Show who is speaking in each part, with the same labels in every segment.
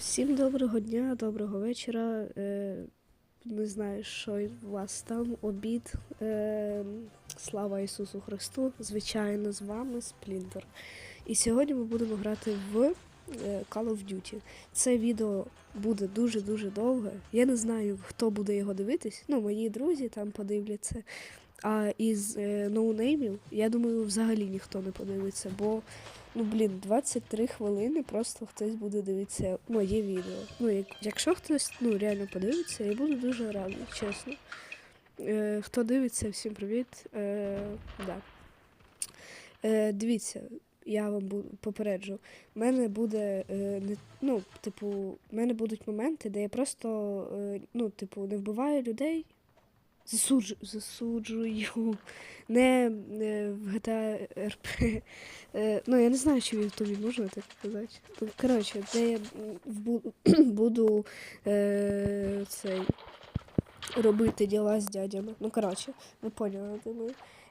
Speaker 1: Всім доброго дня, доброго вечора. Е, не знаю, що у вас там, обід. Е, слава Ісусу Христу! Звичайно, з вами Сплінтер. І сьогодні ми будемо грати в е, Call of Duty. Це відео буде дуже-дуже довге. Я не знаю, хто буде його дивитись. Ну, мої друзі там подивляться. А із е, ноунеймів, я думаю, взагалі ніхто не подивиться, бо Ну, блін, 23 хвилини просто хтось буде дивитися моє відео. Ну, як, якщо хтось ну, реально подивиться, я буду дуже радий, чесно. Е, хто дивиться, всім привіт. Е, да. е, дивіться, я вам буду, попереджу. У мене буде е, не, ну, типу, в мене будуть моменти, де я просто е, ну, типу, не вбиваю людей. Засуджу, засуджую. Не, в GTA RP. Е, ну, я не знаю, чи в Ютубі можна так казати. Ну, Коротше, де я вбу- буду е, цей, робити діла з дядями. Ну, коротше, ви поняли, думаю.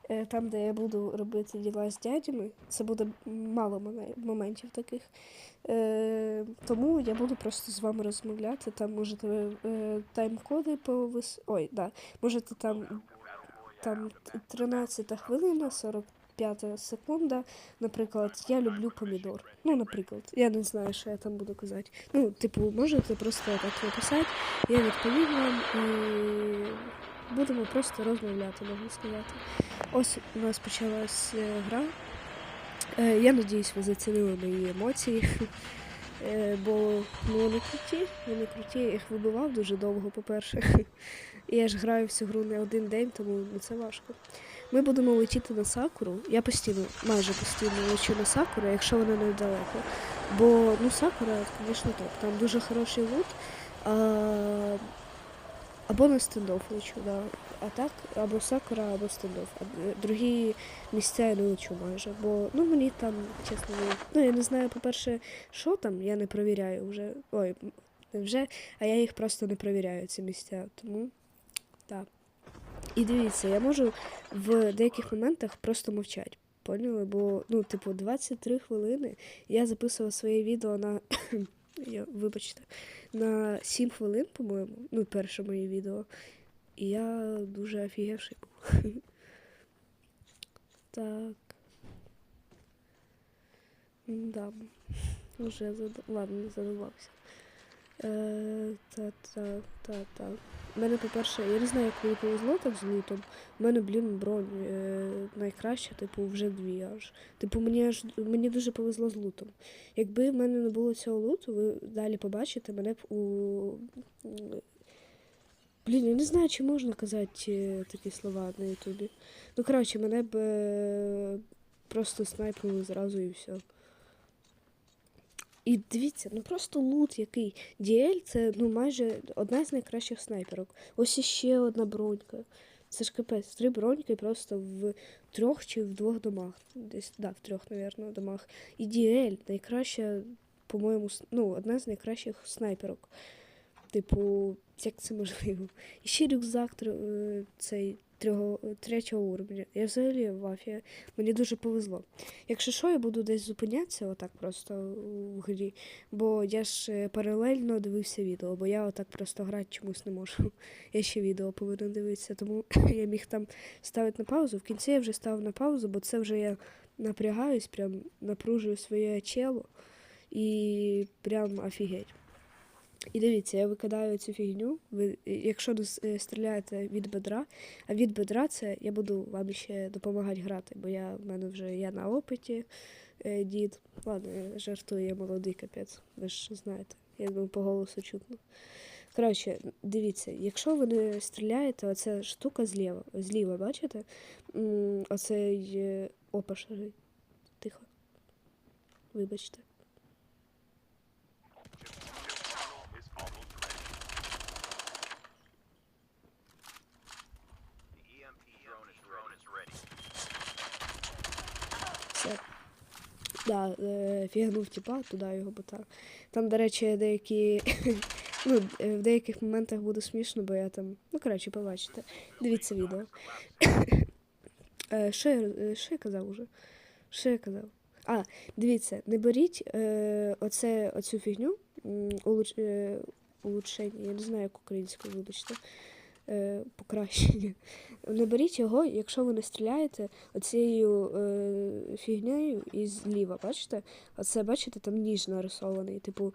Speaker 1: Е, Там, де я буду робити діла з дядями, це буде мало моментів таких. Е, тому я буду просто з вами розмовляти. Там можете е, тайм-коди повис... Ой, да. Можете там, там 13 хвилина, 45 секунда. Наприклад, я люблю помідор. Ну, наприклад, я не знаю, що я там буду казати. Ну, типу, можете просто так написати, я відповім вам і будемо просто розмовляти, можна сказати. Ось у нас почалась е, гра. Е, Я надіюсь, ви зацінили мої емоції. Е, Бо ну, вони круті, вони круті, я їх вибивав дуже довго, по-перше. Я ж граю всю гру не один день, тому ну, це важко. Ми будемо летіти на Сакуру. Я постійно, майже постійно лечу на Сакуру, якщо вона недалеко. Бо ну Сакура, звісно, топ. Там дуже хороший лут. А... Або на стендоф лечу, да. А так, або Сакура, або стендоф. А е, другі місця я не лечу майже. Бо ну мені там, чесно, ну я не знаю, по-перше, що там, я не провіряю вже. Ой, не вже, а я їх просто не провіряю, ці місця. Тому так. І дивіться, я можу в деяких моментах просто мовчати. Поняли? Бо, ну, типу, 23 хвилини я записувала своє відео на. я, вибачте, на 7 хвилин, по-моєму. Ну, перше моє відео. І я дуже офігевший був. так. Да. Уже зад... Ладно, не. Е, та, та, та, та. У мене, по-перше, я не знаю, як мені повезло так з лутом. У мене, блін, бронь е, найкраща, типу, вже дві аж. Типу, мені аж мені дуже повезло з лутом. Якби в мене не було цього луту, ви далі побачите мене б у. Блін, я не знаю, чи можна казати е, такі слова на Ютубі. Ну, коротше, мене б е, просто снайпнули зразу і все. І дивіться, ну просто лут який. DL це ну майже одна з найкращих снайперок. Ось іще одна бронька. Це ж капець, три броньки просто в трьох чи в двох домах. Десь, да, в трьох, мабуть, домах. І DL найкраща, по-моєму, ну, одна з найкращих снайперок. Типу, як це можливо? І ще рюкзак е, цей третього уровня. Я взагалі в афі. Мені дуже повезло. Якщо що, я буду десь зупинятися отак просто в грі, бо я ж е, паралельно дивився відео, бо я отак просто грати чомусь не можу. Я ще відео повинен дивитися, тому я міг там ставити на паузу. В кінці я вже ставив на паузу, бо це вже я напрягаюсь, прям напружую своє чело і прям офігеть. І дивіться, я викидаю цю фігню. Ви, якщо не е, стріляєте від бедра, а від бедра це я буду вам ще допомагати грати, бо я в мене вже я на опиті, е, дід. Ладно, я жартую, я молодий капець, ви ж знаєте, я думаю, по голосу чутно. Коротше, дивіться, якщо ви не стріляєте, оця штука зліва, зліва, бачите? Оцей е. Тихо. Вибачте. Да, е, фігнув типа, туди його бота. Там, до речі, деякі. ну, е, в деяких моментах буде смішно, бо я там. Ну, коротше, побачите. Дивіться відео. Е, Що я, що я казав уже? Що я казав? А, дивіться, не беріть е, оце, оцю фігню, улучшення, я не знаю, як українською, вибачте. Е, покращення. Не беріть його, якщо ви не стріляєте оцією е, фігнею із зліва, бачите? Оце, бачите, там ніж нарисований. Типу,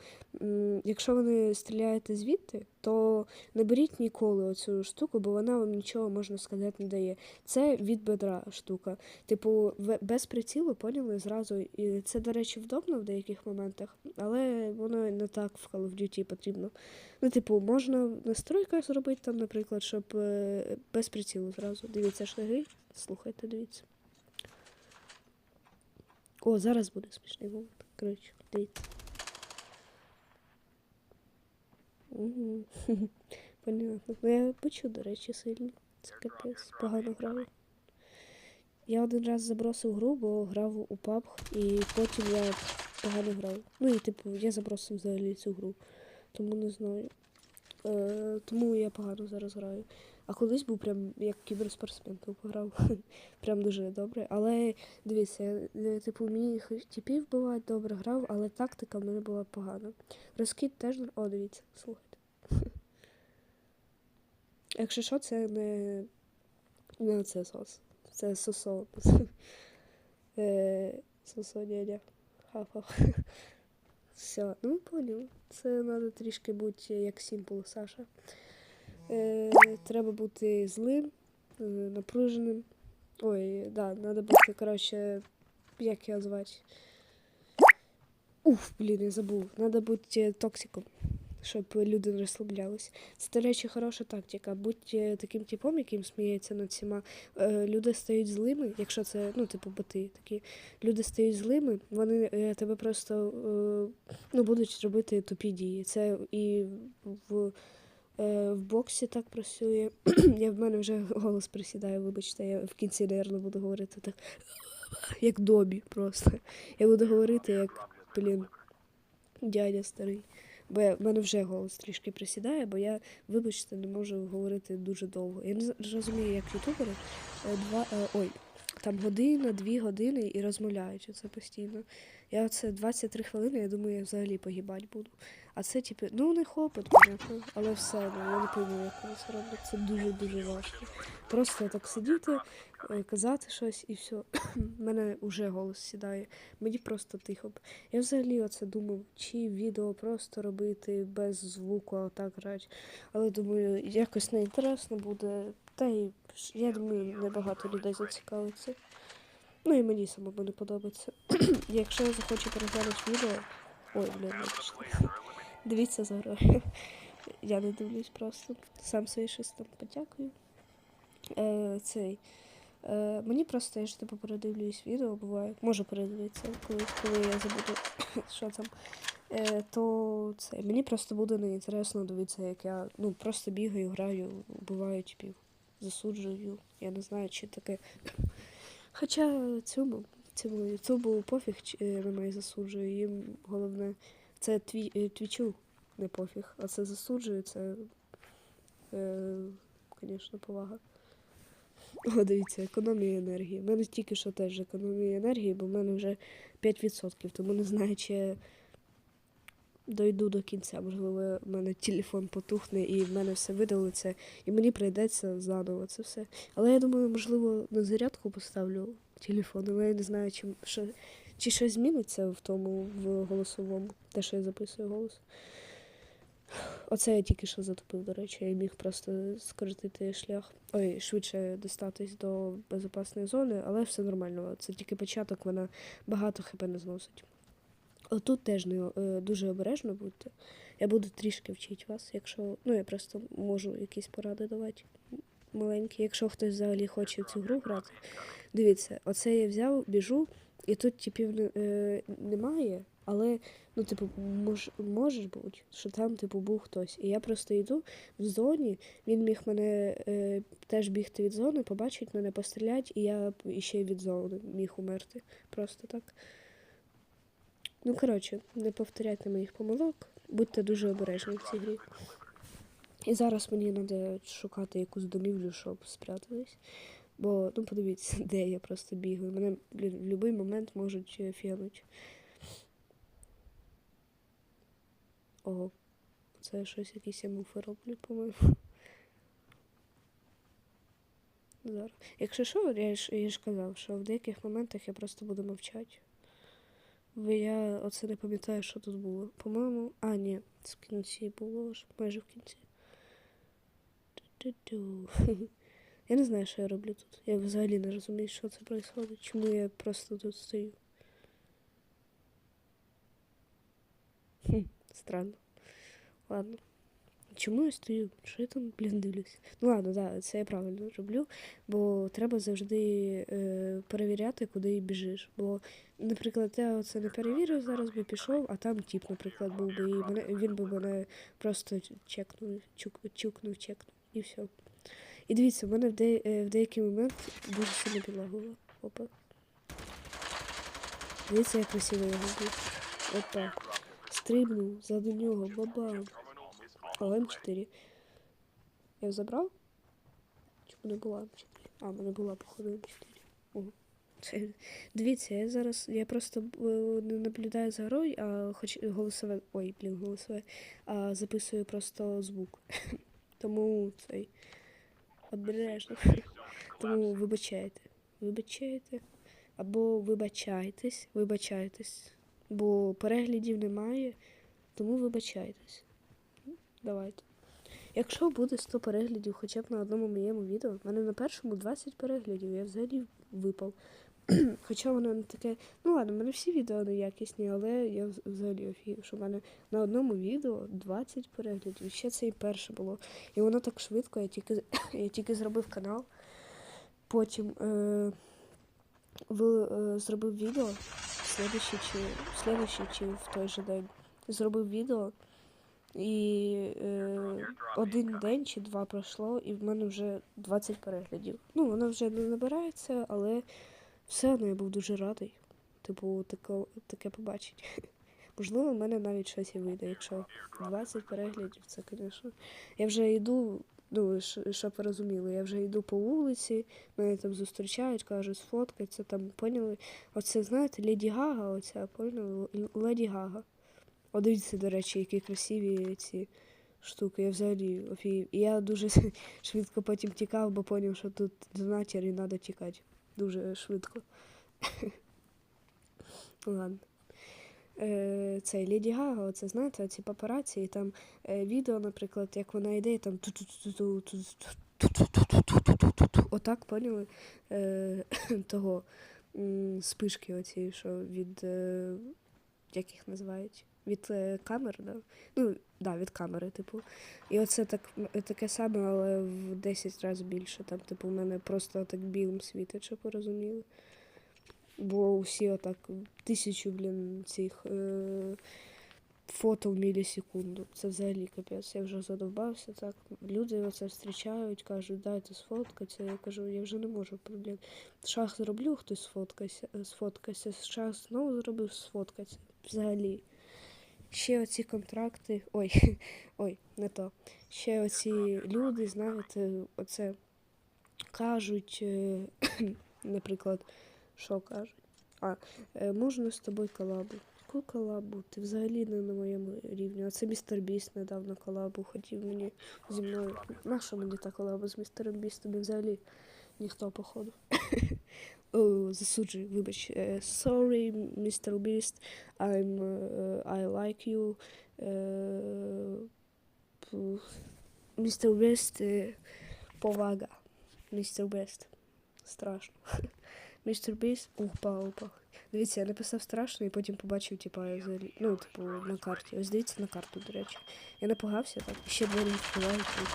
Speaker 1: якщо ви не стріляєте звідти, то не беріть ніколи оцю штуку, бо вона вам нічого, можна сказати, не дає. Це від бедра штука. Типу, без прицілу, поняли зразу. І це, до речі, вдобно в деяких моментах, але воно не так в Call of Duty потрібно. Ну, типу, можна настройка зробити там, наприклад, щоб е, без прицілу зразу. Дивіться шаги, слухайте, дивіться. О, зараз буде смішний момент. Коротше, дивіться. Понятно. Ну я почув, до речі, сильно. Це капець, погано грав. Я один раз забросив гру, бо грав у PUBG, і потім я погано грав. Ну і типу, я забросив взагалі цю гру. Тому не знаю. Е, тому я погано зараз граю. А колись був прям як кіберспортсмен, тупо грав. прям дуже добре. Але дивіться, е, типу, мені типів бувають добре грав, але тактика в мене була погана. Розкид теж. О, дивіться, слухайте. Якщо що, це не, не це сос. Це сосо. Е, Сосо дядя. Ха-ха. Все, ну поняв. Це треба трішки бути як Сімпл Саша. Е, треба бути злим, е, напруженим. Ой, да, треба бути, коротше, як його звати. Уф, блін, я забув. Треба бути токсиком, щоб люди не розслаблялись. Це, до речі, хороша тактика. Будь е, таким типом, яким сміється над всіма. Е, люди стають злими, якщо це, ну, типу, боти такі. Люди стають злими, вони е, тебе просто ну, будуть робити тупі дії. Це і в, в боксі так працює. я в мене вже голос присідає, вибачте, я в кінці, наверно, буду говорити так. Як добі просто. Я буду говорити як, блін, дядя старий. Бо я, в мене вже голос трішки присідає, бо я, вибачте, не можу говорити дуже довго. Я не розумію, як ютубери е, два, е, ой, там година, дві години і розмовляють оце постійно. Я оце 23 хвилини, я думаю, я взагалі погибати буду. А це, типу, ну не понятно, але все одно, я не пойму, як вони це роблять. Це дуже-дуже важко. Просто так сидіти, е, казати щось і все. Мене вже голос сідає. Мені просто тихо. Я взагалі оце думав, чи відео просто робити без звуку, а так грати. Але думаю, якось неінтересно буде. Та й я думаю, небагато людей зацікавиться. Ну і мені самому не подобається. Якщо захочу переглянути відео. Ой, блін. Дивіться за грою. Я не дивлюсь просто. Сам собі щось там подякую. Е, цей. Е, мені просто я ж типу передивлюсь відео, буває. Можу передивитися, коли, коли я забуду, що там. Е, то це мені просто буде неінтересно дивитися, як я ну просто бігаю, граю, вбиваю типів, засуджую. Я не знаю, чи таке. Хоча цьому, цьому ютубу пофіг е, на мене засуджую. Їм головне це тві, е, твічу не пофіг, а це засуджую, це, е, звісно, повага. О, дивіться, економія енергії. У мене тільки що теж економія енергії, бо в мене вже 5%, тому не знаю, чи дойду до кінця. Можливо, в мене телефон потухне і в мене все видалиться, і мені прийдеться заново це все. Але я думаю, можливо, на зарядку поставлю телефон, але я не знаю, чи, що, чи щось зміниться в тому в голосовому, те, що я записую голос. Оце я тільки що затопив, до речі, я міг просто скоротити шлях. Ой, швидше достатись до безпечної зони, але все нормально. Це тільки початок, вона багато хп не зносить. Отут теж не, е, дуже обережно будьте. Я буду трішки вчити вас, якщо. Ну, я просто можу якісь поради давати маленькі. Якщо хтось взагалі хоче в цю гру грати, дивіться, оце я взяв, біжу, і тут типів е, немає, але ну, типу, мож, може бути, що там, типу, був хтось. І я просто йду в зоні, він міг мене е, теж бігти від зони, побачить мене, пострілять, і я б іще й від зони міг умерти. Просто так. Ну, коротше, не повторяйте моїх помилок, будьте дуже обережні в цій грі. І зараз мені треба шукати якусь домівлю, щоб спрятатись. Бо, ну подивіться, де я просто бігаю. Мене в будь-який момент можуть е, фігануть. Ого. Це щось якісь я муфи роблю, по-моєму. Зараз. Якщо що, я ж, я ж казав, що в деяких моментах я просто буду мовчати. Бо я оце не пам'ятаю, що тут було. По-моєму. А, ні, в кінці було ж майже в кінці. Я не знаю, що я роблю тут. Я взагалі не розумію, що це відбувається. Чому я просто тут стою. Хм, странно. Ладно. Чому я стою? Що я там, блін, дивлюсь? Ну ладно, да, це я правильно роблю, бо треба завжди е, перевіряти, куди біжиш. Бо, наприклад, я це не перевірив, зараз би пішов, а там тіп, наприклад, був би, і мене, він би мене просто чекнув, чук, чукнув, чекнув, і все. І дивіться, в мене в, де, е, в деякий момент дуже сильно підлагувало. Опа. Дивіться, як красиво я роблю. Опа. Стрибнув, заду нього, бабам. О, М4. Я забрав? Чому не була М4? А, в мене була, походу, М4. О. Дивіться, я зараз. Я просто не наблюдаю за грою, а хоч голосове. Ой, блін, голосове. А записую просто звук. Тому цей. Обережно. Тому вибачайте. Вибачайте. Або вибачайтесь, вибачайтесь. Бо переглядів немає, тому вибачайтесь. Давайте. Якщо буде 100 переглядів хоча б на одному моєму відео, в мене на першому 20 переглядів, я взагалі випав. Хоча воно не таке. Ну ладно, в мене всі відео не якісні, але я взагалі офігів, що в мене на одному відео 20 переглядів. Ще це і перше було. І воно так швидко, я тільки, я тільки зробив канал, потім е, в, е, зробив відео, слідуючий чи, слідуючий чи в той же день. Зробив відео. І е, один день чи два пройшло, і в мене вже 20 переглядів. Ну, воно вже не набирається, але все одно я був дуже радий. Типу, таке, таке побачить. Можливо, в мене навіть щось і вийде, якщо 20 переглядів, це, звісно. Я вже йду, ну, щоб ви розуміли, я вже йду по вулиці, мене там зустрічають, кажуть, сфоткаться, там, поняли? Оце, знаєте, Леді Гага, оця, поняли? Леді Гага. О, дивіться, до речі, які красиві ці штуки. Я взагалі офігів. І я дуже швидко потім тікав, бо зрозумів, що тут донатір і треба тікати. Дуже швидко. Ладно. Е, цей Ліді Гага, оце знаєте, ці папараці, і там е, відео, наприклад, як вона йде, і там отак поняли того спишки, оці, що від е, як їх називають. Від е, камер, да? Ну, да, від камери, типу. І оце так, таке саме, але в 10 разів більше. Там, типу, в мене просто так білим світить, щоб ви розуміли. Бо усі отак тисячу, блін, цих е, фото в мілісекунду. Це взагалі капець. Я вже задовбався. Так. Люди оце зустрічають, кажуть, дайте сфоткатися. Я кажу, я вже не можу, блін. Шах зроблю, хтось сфоткайся, сфоткайся. Шах знову зробив сфоткатися. Взагалі. Ще оці контракти. Ой, ой, не то. Ще оці люди, знаєте, оце кажуть, е, наприклад, що кажуть? А, е, можна з тобою колабу. Яку колабу? Ти взагалі не на моєму рівні. Оце містер Біст недавно колабу хотів мені зі мною. Наша мені та колаба з містером Бістом взагалі ніхто, походу. Засуджую, вибач. Е, Sorry, Mr. Beast, I'm, е, I like you. Е, Mr. Beast, е, повага. Mr. Beast. Страшно. Містер Біс, упа, упа. Дивіться, я написав страшно і потім побачив, типа, ну, типу, на карті. Ось дивіться на карту, до речі. Я напугався так, ще двері відкривають. тут.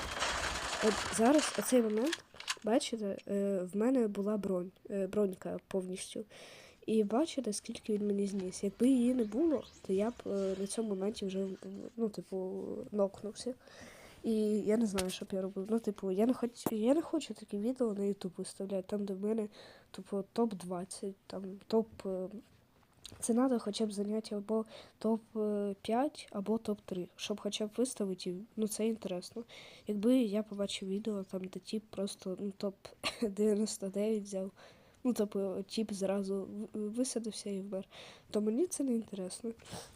Speaker 1: От зараз, оцей момент, бачите, е, в мене була бронь, е, бронька повністю. І бачите, скільки він мені зніс. Якби її не було, то я б е, на цьому моменті вже, ну, типу, нокнувся. І я не знаю, що б я робив. Ну, типу, я не хочу, я не хочу такі відео на YouTube виставляти, там, де в мене типу, топ-20, там, топ. Це треба хоча б зайняти або топ-5, або топ-3, щоб хоча б виставити, ну це інтересно. Якби я побачив відео, там, де тип просто ну, топ-99 взяв, Ну, тобто, тіп зразу висадився і вмер. То мені це не інтересно.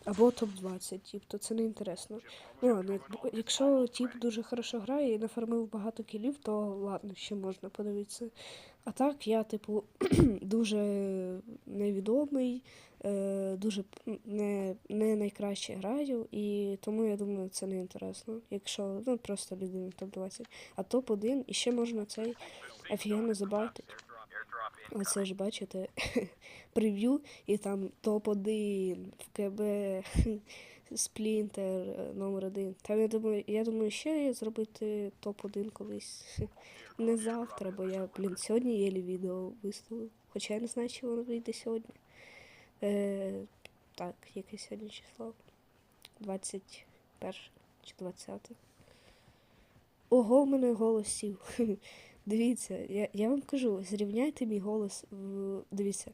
Speaker 1: Або топ-20 тіп, то це не інтересно. Ну, ладно, як- якщо тіп дуже хорошо грає і нафармив багато кілів, то ладно, ще можна подивитися. А так, я, типу, дуже невідомий, дуже не, не найкраще граю, і тому я думаю, це не інтересно. Якщо ну просто людина топ-20. А топ-1 і ще можна цей офігенно забайтить. Оце ж бачите, прев'ю, і там топ-1 в КБ Сплінтер е, номер один. Там я думаю, я думаю, ще зробити топ-1 колись. Не завтра, бо я, блін, сьогодні єлі відео виставив. Хоча я не знаю, чи воно вийде сьогодні. Е, так, яке сьогодні число? 21 чи 20. Ого, в мене голос сів. Дивіться, я, я вам кажу, зрівняйте мій голос. В... Дивіться.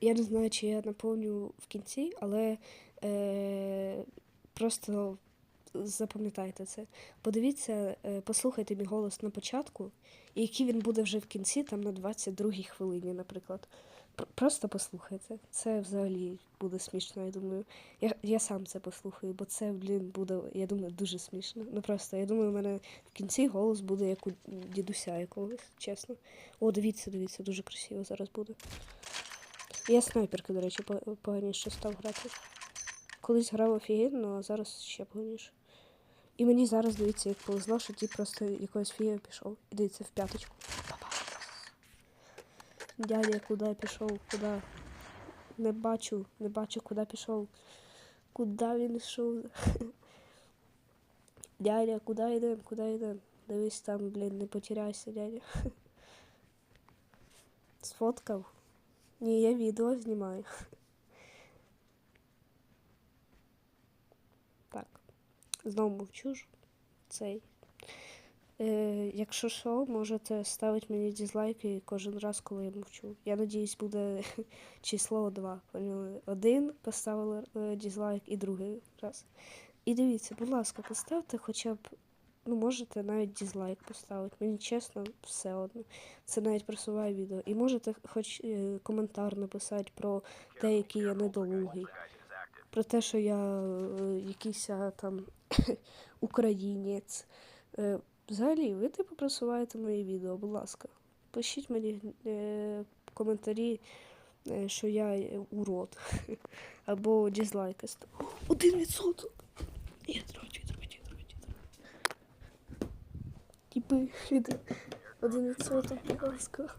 Speaker 1: Я не знаю, чи я наповню в кінці, але е, просто запам'ятайте це. Подивіться, е, послухайте мій голос на початку, і який він буде вже в кінці, там на 22-й хвилині, наприклад. Пр- Просто послухайте. Це взагалі буде смішно, я думаю. Я, я сам це послухаю, бо це, блін, буде, я думаю, дуже смішно. Ну просто, я думаю, у мене в кінці голос буде як у дідуся якогось, чесно. О, дивіться, дивіться, дуже красиво зараз буде. Я снайперки, до речі, поганіше став грати. Колись грав офігенно, а зараз ще поганіше. І мені зараз дивіться, як повезло, що ті просто якоюсь фігою пішов. І дивіться в п'яточку. Дядя, куди пішов? Куди? Не бачу, не бачу, куди пішов. Куди він йшов? Дядя, куди йдемо, куди йдемо? Дивись там, блін, не потеряйся, дядя. Сфоткав? Ні, я відео знімаю. Так. Знову мовчу ж. Цей. Е, якщо що, можете ставити мені дізлайки кожен раз, коли я мовчу. Я надіюсь, буде число 2. Поняли? Один поставили е, дізлайк і другий раз. І дивіться, будь ласка, поставте хоча б, ну, можете навіть дізлайк поставити. Мені чесно, все одно. Це навіть просуває відео. І можете хоч е, коментар написати про те, який я недолугий. Про те, що я е, якийсь там українець. Е, взагалі, ви типу просуваєте мої відео, будь ласка. Пишіть мені е, коментарі, е, що я урод. Або дізлайки. Один відсоток. Ні, трохи, трохи, трохи. Типи, один відсоток, будь ласка.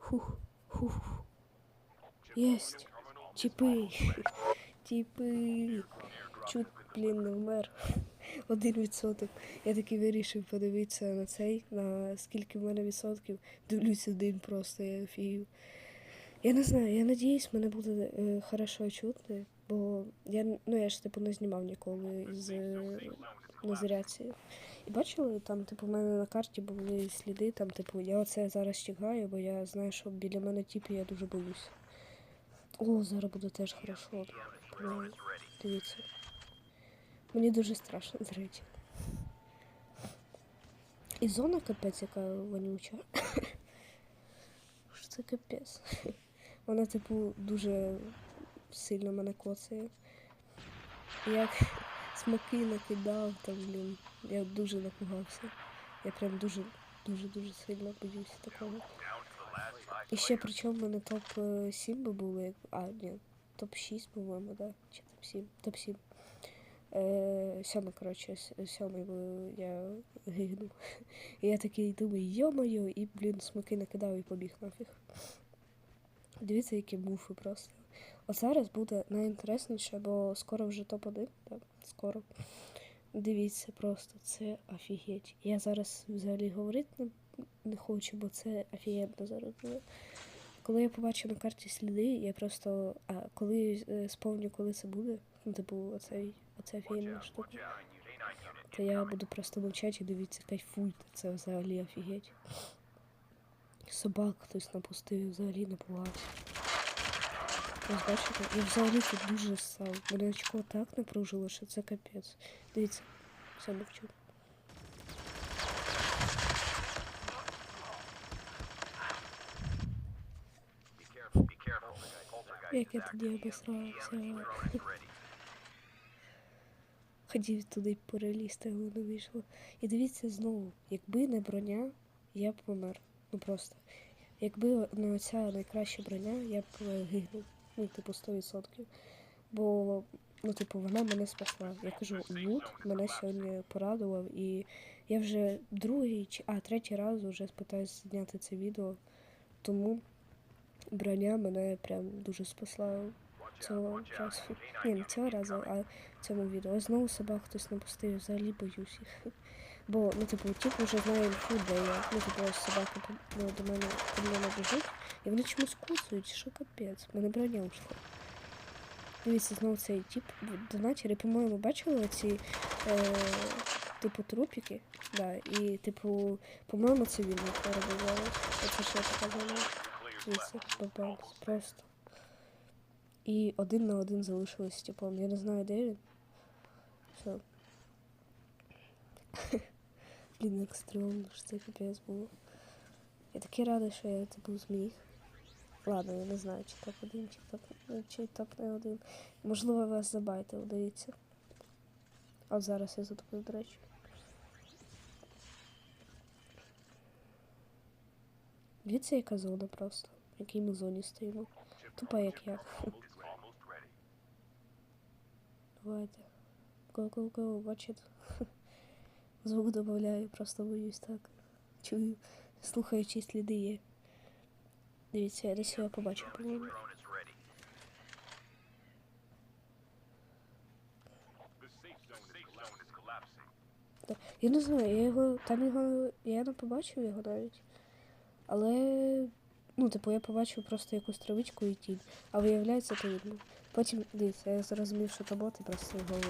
Speaker 1: Фух, фух. Єсть. Типи. Типи. Чуть, блін, не вмер. Один відсоток. Я таки вирішив подивитися на цей, на скільки в мене відсотків. Дивлюсь один просто, я офігів. Я не знаю, я надіюсь, мене буде е, хорошо чути, бо я, ну, я ж типу не знімав ніколи з е. І бачили, там, типу, в мене на карті були сліди, там, типу, я оце зараз чекаю, бо я знаю, що біля мене типу, я дуже боюсь. О, зараз буде теж хорошо. Дивіться. Мені дуже страшно, до речі. І зона капець, яка вонюча. Що це капець? Вона, типу, дуже сильно мене коцає. Як смоки накидав, там, блін. Я дуже напугався. Я прям дуже, дуже, дуже сильно боюся такого. І ще причому мене топ 7 би були, як- а, ні, топ 6, по-моєму, да? Чи топ 7? Топ 7. Е, сьомий, коротше, сьомий я гигнув. І я такий думаю, йо-моє, і, блін, смоки накидав і побіг нафіг. Дивіться, які буфи просто. От зараз буде найінтересніше, бо скоро вже топ-1, так, скоро. Дивіться просто, це офігеть. Я зараз взагалі говорити не, не хочу, бо це офігенно зараз буде. Коли я побачу на карті сліди, я просто. А коли е, сповню, коли це буде, Это типу, оцей, оця штука. То я буду просто молчать мовчати і дивитися, кайфуйте, це взагалі офігеть. Собак хтось напустив, взагалі напувався. Ось бачите, в зале тут дуже ссав. Мене очко так напружило, що це капець. Дивіться, все мовчу. Як я тоді обосрався. Хотів туди перелізти, але не вийшло. І дивіться знову, якби не броня, я б помер. Ну просто. Якби не оця найкраща броня, я б е, гигнув. Ну, типу, 100%. Бо, ну, типу, вона мене спасла. Я кажу, лут мене сьогодні порадував, і я вже другий чи а третій раз вже питаюся зняти це відео. Тому броня мене прям дуже спасла цього разу. Ні, не цього разу, а цьому відео. Знову собак хтось напустив, я взагалі боюсь їх. Бо, ну, типу, ті вже знає інфу, де я. Ну, типу, собаки ну, до мене до мене біжуть, і вони чомусь кусають, що капець. Мене броня ушла. Дивіться, знову цей тип в донатері, по-моєму, бачили оці е, типу трупіки? Да, і, типу, по-моєму, це він їх робив. Оце що я показала. Дивіться, бабанс, просто. І один на один залишилось з типом. Я не знаю, де він. Все. Блін, як стрьомно, що це капець було. Я такий радий, що я типу зміг. Ладно, я не знаю, чи топ один, чи топ, чи топ не один. Можливо, вас забайтив, дивіться. От зараз я затоплю, до речі. Дивіться, яка зона просто. В якій ми зоні стоїмо. Тупа як я. Давайте. Go, go, go, watch it. Звук додаю, просто боюсь так. Чую, слухаю, чи сліди є. Дивіться, я десь його побачив, по-моєму. Я не знаю, я його. Там його. Я не побачив його навіть. Але. Ну, типу, я побачив просто якусь травичку і тінь. А виявляється, то він. Потім, дивіться, я зрозумів, що то бот і просто його.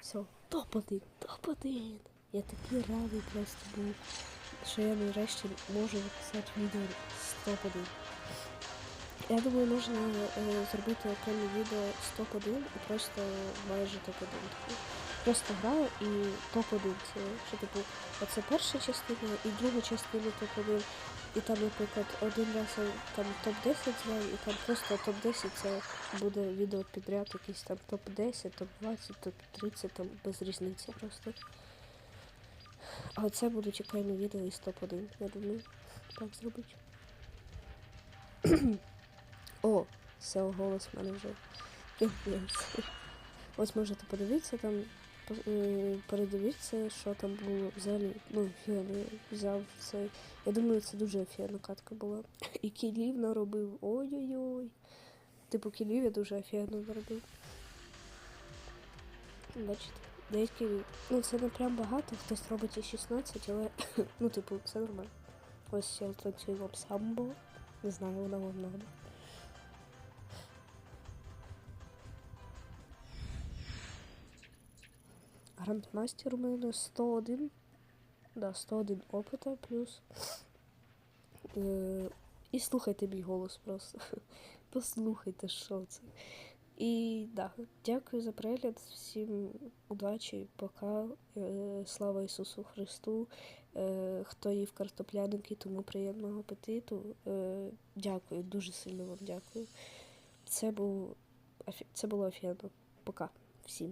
Speaker 1: Все, топ-1, топ-1. Я такий радий просто був, що я нарешті можу записати відео з топ-1. Я думаю, можна е, зробити окреме відео з топ-1 і просто майже топ-1. Просто граю і топ-1 це, що типу, оце перша частина і друга частина топ-1. І там, наприклад, один раз там топ-10 знаю, і там просто топ-10 це буде відео підряд, якийсь там топ-10, топ-20, топ-30, там без різниці просто. А це будуть окремі відео із топ-1, я думаю, так зробити. О, все, голос в мене вже. Ось можете подивитися там, е, передивитися, що там було взагалі. Ну, я взяв цей. Я думаю, це дуже офігенна катка була. І кілів наробив. Ой-ой-ой. Типу кілів я дуже офігенно наробив. Бачите, деякі. Ну, це не прям багато, хтось робить і 16, але ну, типу, це нормально. Ось я танцюю вам самбо. Не знаю, вона вам надо. Грандмастер у мене 101. Да, 101 опита плюс. Е, і слухайте мій голос просто. Послухайте, що це. І да, дякую за перегляд. Всім удачі, пока. Е, слава Ісусу Христу. Е, хто їв картопляники, тому приємного апетиту. Е, дякую, дуже сильно вам дякую. Це був це було офігенно. Пока всім.